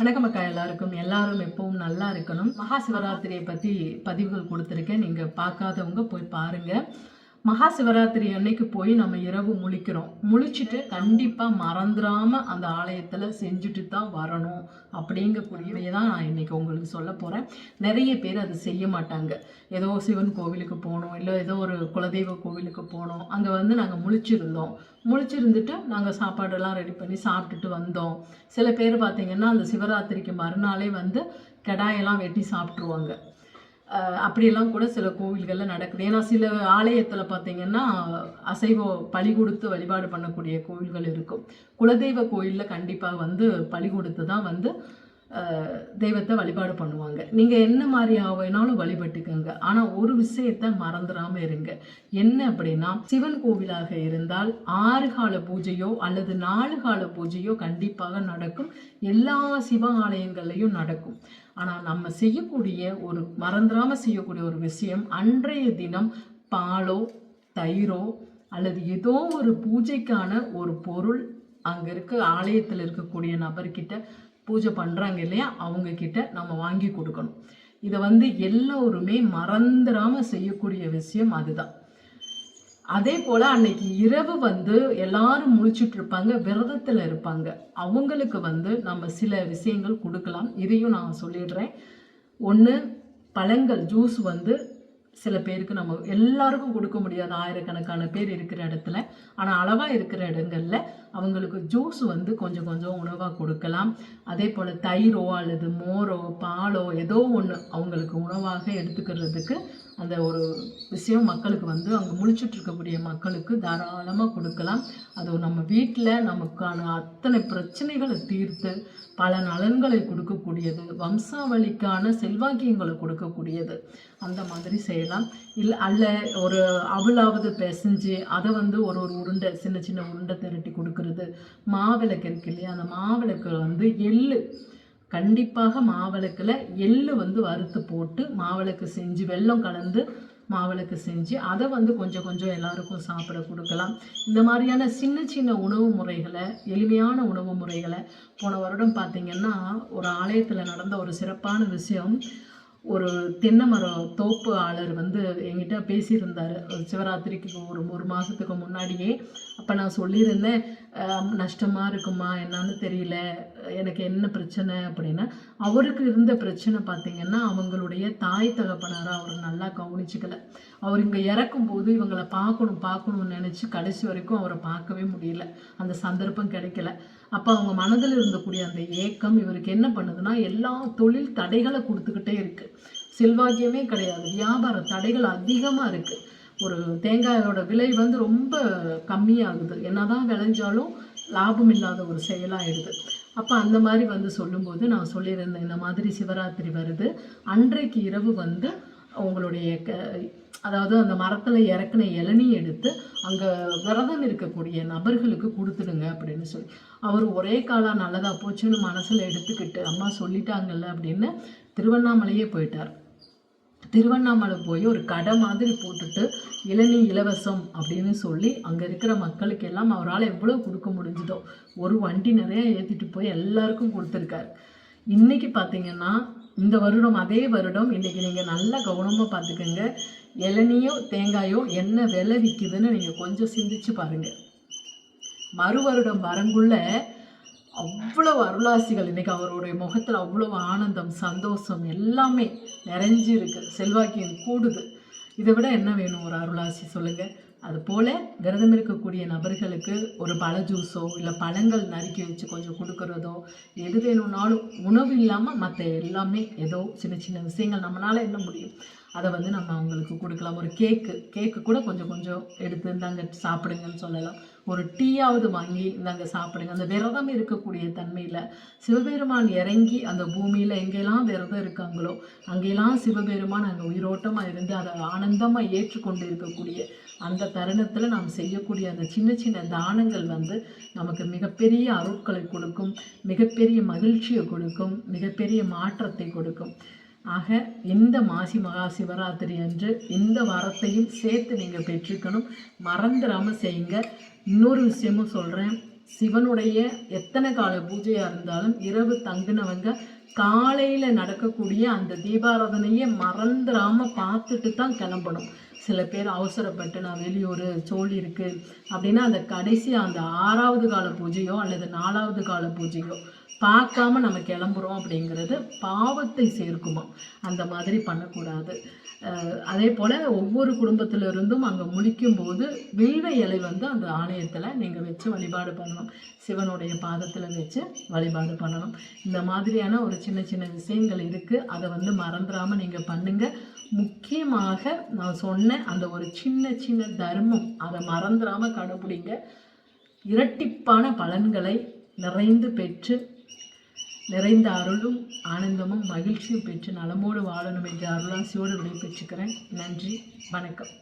வணக்கம் அக்கா எல்லாருக்கும். எல்லாரும் எப்பவும் நல்லா இருக்கணும். மகா சிவராத்திரியை பற்றி பதிவுகள் கொடுத்துருக்கேன். நீங்கள் பார்க்காதவங்க போய் பாருங்கள் மகா சிவராத்திரி அன்னைக்கு போய் நம்ம இரவு முழிக்கிறோம். முழிச்சுட்டு கண்டிப்பாக மறந்துடாமல் அந்த ஆலயத்தில் செஞ்சுட்டு தான் வரணும் அப்படிங்கக்கூடியவையை தான் நான் இன்னைக்கு உங்களுக்கு சொல்ல போகிறேன் நிறைய பேர் அதை செய்ய மாட்டாங்க. ஏதோ சிவன் கோவிலுக்கு போகணும் இல்லை ஏதோ ஒரு குலதெய்வ கோவிலுக்கு போனோம் அங்கே வந்து நாங்கள் முழிச்சிருந்தோம். முழிச்சிருந்துட்டு நாங்கள் சாப்பாடெல்லாம் ரெடி பண்ணி சாப்பிட்டுட்டு வந்தோம். சில பேர் பார்த்திங்கன்னா அந்த சிவராத்திரிக்கு மறுநாளே வந்து கடாயெல்லாம் வெட்டி சாப்பிட்ருவாங்க அப்படியெல்லாம் கூட சில கோவில்களில் நடக்குது. ஏன்னா சில ஆலயத்தில் பார்த்தீங்கன்னா அசைவ பலி கொடுத்து வழிபாடு பண்ணக்கூடிய கோவில்கள் இருக்கும். குலதெய்வ கோயிலில் கண்டிப்பாக வந்து பலி கொடுத்து தான் வந்து தெய்வத்தை வழிபாடு பண்ணுவாங்க. நீங்கள் என்ன மாதிரி வேணாலும் வழிபட்டுக்கோங்க. ஆனால் ஒரு விஷயத்தை மறந்துடாம இருங்க. என்ன அப்படின்னா சிவன் கோவிலாக இருந்தால் ஆறு கால பூஜையோ அல்லது நாலு கால பூஜையோ கண்டிப்பாக நடக்கும். எல்லா சிவ ஆலயங்கள்லையும் நடக்கும். ஆனால் நம்ம செய்யக்கூடிய ஒரு மறந்துடாம செய்யக்கூடிய ஒரு விஷயம் அன்றைய தினம் பாலோ தயிரோ அல்லது ஏதோ ஒரு பூஜைக்கான ஒரு பொருள் அங்கே இருக்க ஆலயத்தில் இருக்கக்கூடிய நபர்கிட்ட பூஜை பண்ணுறாங்க இல்லையா? அவங்க கிட்ட நம்ம வாங்கி கொடுக்கணும். இதை வந்து எல்லோருமே மறந்துடாமல் செய்யக்கூடிய விஷயம் அதுதான். அதே போல் அன்னைக்கு இரவு வந்து எல்லாரும் முழிச்சிட்டு இருப்பாங்க விரதத்தில் இருப்பாங்க. அவங்களுக்கு வந்து நம்ம சில விஷயங்கள் கொடுக்கலாம். இதையும் நான் சொல்லிடுறேன். ஒன்று பழங்கள் ஜூஸ் வந்து சில பேருக்கு நம்ம எல்லாருக்கும் கொடுக்க முடியாது ஆயிரக்கணக்கான பேர் இருக்கிற இடத்துல ஆனால் அளவாக இருக்கிற இடங்களில் அவங்களுக்கு ஜூஸ் வந்து கொஞ்சம் கொஞ்சம் உணவாக கொடுக்கலாம். அதே போல் தயிரோ அல்லது மோரோ பாலோ ஏதோ ஒன்று அவங்களுக்கு உணவாக எடுத்துக்கிறதுக்கு அந்த ஒரு விஷயம் மக்களுக்கு வந்து அங்கே முழிச்சிட்டு இருக்கக்கூடிய மக்களுக்கு தாராளமாக கொடுக்கலாம். அது நம்ம வீட்டில் நமக்கான அத்தனை பிரச்சனைகளை தீர்த்து பல நலன்களை கொடுக்கக்கூடியது வம்சாவளிக்கான செல்வாக்கியங்களை கொடுக்கக்கூடியது அந்த மாதிரி செய்யலாம். இல்லை அல்ல ஒரு அவளாவது பிசைஞ்சு அதை வந்து ஒரு ஒரு உருண்டை சின்ன சின்ன உருண்டை திரட்டி கொடுக்கறது. மாவிளக்கு இருக்கு இல்லையா? அந்த மாவிளக்கு வந்து எள்ளு கண்டிப்பாக மாவிளக்கில் எள்ளு வந்து வறுத்து போட்டு மாவிளக்கு செஞ்சு வெல்லம் கலந்து மாவிளக்கு செஞ்சு அதை வந்து கொஞ்சம் கொஞ்சம் எல்லாருக்கும் சாப்பிட கொடுக்கலாம். இந்த மாதிரியான சின்ன சின்ன உணவு முறைகளை எளிமையான உணவு முறைகளை போன வருடம் பார்த்திங்கன்னா ஒரு ஆலயத்தில் நடந்த ஒரு சிறப்பான விஷயம். ஒரு தென்னை மரம் தோப்பு ஆளர் வந்து என்கிட்ட பேசியிருந்தார். சிவராத்திரிக்கு ஒரு ஒரு மாதத்துக்கு முன்னாடியே. அப்போ நான் சொல்லியிருந்தேன் நஷ்டமாக இருக்குமா என்னன்னு தெரியல. எனக்கு என்ன பிரச்சனை அப்படின்னா அவருக்கு இருந்த பிரச்சனை பார்த்தீங்கன்னா அவங்களுடைய தாய் தகப்பனாரை அவர் நல்லா கவனிச்சுக்கல. அவர் இங்கே இறக்கும்போது இவங்களை பார்க்கணும் பார்க்கணும்னு நினச்சி கடைசி வரைக்கும் அவரை பார்க்கவே முடியல. அந்த சந்தர்ப்பம் கிடைக்கல. அப்போ அவங்க மனதில் இருந்தக்கூடிய அந்த ஏக்கம் இவருக்கு என்ன பண்ணுதுன்னா எல்லா தொழில் தடைகளை கொடுத்துக்கிட்டே இருக்குது செல்வாக்கியமே கிடையாது. வியாபார தடைகள் அதிகமாக இருக்குது ஒரு தேங்காயோட விலை வந்து ரொம்ப கம்மியாகுது. என்னதான் விளைஞ்சாலும் லாபம் இல்லாத ஒரு செயலாகிடுது அப்போ அந்த மாதிரி வந்து சொல்லும்போது நான் சொல்லியிருந்தேன் இந்த மாதிரி சிவராத்திரி வருது. அன்றைக்கு இரவு வந்து உங்களுடைய க அதாவது அந்த மரத்தில் இறக்குன இளநீ எடுத்து அங்கே விரதம் இருக்கக்கூடிய நபர்களுக்கு கொடுத்துடுங்க அப்படின்னு சொல்லி. அவர் ஒரே காலாக நல்லதாக போச்சுன்னு மனசில் எடுத்துக்கிட்டு அம்மா சொல்லிட்டாங்கல்ல அப்படின்னு திருவண்ணாமலையே போயிட்டார். திருவண்ணாமலை போய் ஒரு கடை மாதிரி போட்டுட்டு இளநீ இலவசம் அப்படின்னு சொல்லி அங்கே இருக்கிற மக்களுக்கு எல்லாம் அவரால் எவ்வளோ கொடுக்க முடிஞ்சுதோ ஒரு வண்டி நிறைய ஏற்றிட்டு போய் எல்லாருக்கும் கொடுத்துருக்காரு. இன்னைக்கு பார்த்தீங்கன்னா இந்த வருடம் அதே வருடம் இன்றைக்கி நீங்கள் நல்லா கவனமாக பார்த்துக்கோங்க இளநியோ தேங்காயோ என்ன விலை விற்குதுன்னு நீங்கள் கொஞ்சம் சிந்திச்சு பாருங்கள் மறு வருடம் வரங்குள்ள அவ்வளவு அருளாசிகள் இன்னைக்கு அவருடைய முகத்தில் அவ்வளவு ஆனந்தம் சந்தோஷம் எல்லாமே நிறைஞ்சு இருக்கு. செல்வாக்கியம் கூடுது. இதை விட என்ன வேணும் ஒரு அருளாசி சொல்லுங்க. அது போல விரதம் இருக்கக்கூடிய நபர்களுக்கு ஒரு பழ ஜூஸோ இல்லை பழங்கள் நறுக்கி வச்சு கொஞ்சம் கொடுக்கறதோ எது வேணும்னாலும் உணவு இல்லாமல் மற்ற எல்லாமே ஏதோ சின்ன சின்ன விஷயங்கள் நம்மளால என்ன முடியும்? அதை வந்து நம்ம அவங்களுக்கு கொடுக்கலாம். ஒரு கேக்கு கேக்கு கூட கொஞ்சம் கொஞ்சம் எடுத்து இந்தாங்க சாப்பிடுங்கன்னு சொல்லலாம். ஒரு டீயாவது வாங்கி இந்தாங்க சாப்பிடுங்க. அந்த விரதம் இருக்கக்கூடிய தன்மையில் சிவபெருமான் இறங்கி அந்த பூமியில் எங்கெல்லாம் விரதம் இருக்காங்களோ அங்கெல்லாம் சிவபெருமான் அங்கே உயிரோட்டமாக இருந்து அதை ஆனந்தமாக ஏற்றுக்கொண்டு இருக்கக்கூடிய அந்த தருணத்தில் நாம் செய்யக்கூடிய அந்த சின்ன சின்ன தானங்கள் வந்து நமக்கு மிகப்பெரிய அருட்களை கொடுக்கும் மிகப்பெரிய மகிழ்ச்சியை கொடுக்கும் மிகப்பெரிய மாற்றத்தை கொடுக்கும். ஆக இந்த மாசி மகா சிவராத்திரி அன்று இந்த வாரத்தையும் சேர்த்து நீங்கள் பெற்றுக்கணும் மறந்துடாமல் செய்யுங்க. இன்னொரு விஷயமும் சொல்கிறேன் சிவனுடைய எத்தனை கால பூஜையாக இருந்தாலும் இரவு தங்கினவங்க காலையில் நடக்கக்கூடிய அந்த தீபாராதனையே மறந்துடாம பார்த்துட்டு தான் கிளம்பணும். சில பேர் அவசரப்பட்டு நான் வெளியூர் சோழி இருக்கு அப்படின்னா அந்த கடைசி அந்த ஆறாவது கால பூஜையோ அல்லது நாலாவது கால பூஜையோ பார்க்காம நம்ம கிளம்புறோம் அப்படிங்கிறது பாவத்தை சேர்க்குமா அந்த மாதிரி பண்ணக்கூடாது. அதே போல் ஒவ்வொரு குடும்பத்திலிருந்தும் அங்கே முழிக்கும் போது வில்வ இலை வந்து அந்த ஆலயத்தில் நீங்கள் வச்சு வழிபாடு பண்ணணும். சிவனுடைய பாதத்தில் வச்சு வழிபாடு பண்ணணும். இந்த மாதிரியான ஒரு சின்ன சின்ன விஷயங்கள் இருக்குது அதை வந்து மறந்துடாமல் நீங்கள் பண்ணுங்கள் முக்கியமாக நான் சொன்ன அந்த ஒரு சின்ன சின்ன தர்மம் அதை மறந்துடாமல் கடைப்பிடிங்க இரட்டிப்பான பலன்களை நிறைந்து பெற்று நிறைந்த அருளும் ஆனந்தமும் மகிழ்ச்சியும் பெற்று நலமோடு வாழணும் என்ற அருளாசியோடு விடைபெற்றுக்கிறேன். நன்றி வணக்கம்.